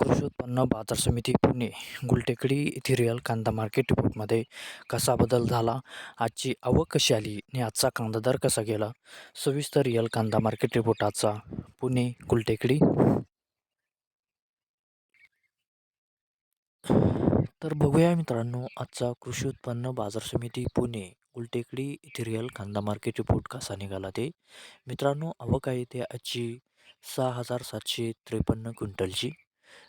कृषी उत्पन्न बाजार समिती पुणे गुलटेकडी इथिरियल कांदा मार्केट रिपोर्टमध्ये कसा बदल झाला? आजची आवक कशी आली आणि आजचा कांदा दर कसा गेला? सविस्तर रिअल कांदा मार्केट रिपोर्ट आजचा. पुणे गुलटेकडी. तर बघूया मित्रांनो आजचा कृषी उत्पन्न बाजार समिती पुणे गुलटेकडी इथिरियल कांदा मार्केट रिपोर्ट कसा निघाला ते? मित्रांनो आवक आहे ते आजची सहा हजार सातशे त्रेपन्न क्विंटलची.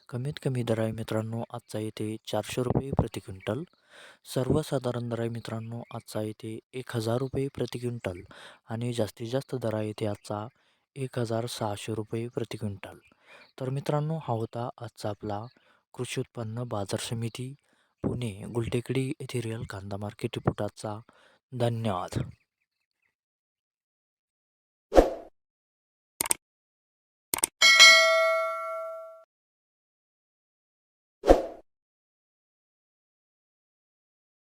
कमीत कमी दर आहे मित्रांनो आजचा येथे चारशे रुपये प्रति क्विंटल. सर्वसाधारण दर आहे मित्रांनो आजचा येथे एक हजार रुपये प्रति क्विंटल आणि जास्तीत जास्त दर आहे येथे आजचा एक हजार सहाशे रुपये प्रति क्विंटल. तर मित्रांनो हा होता आजचा आपला कृषी उत्पन्न बाजार समिती पुणे गुलटेकडी येथे रिअल कांदा मार्केट रिपोर्टाचा धन्यवाद.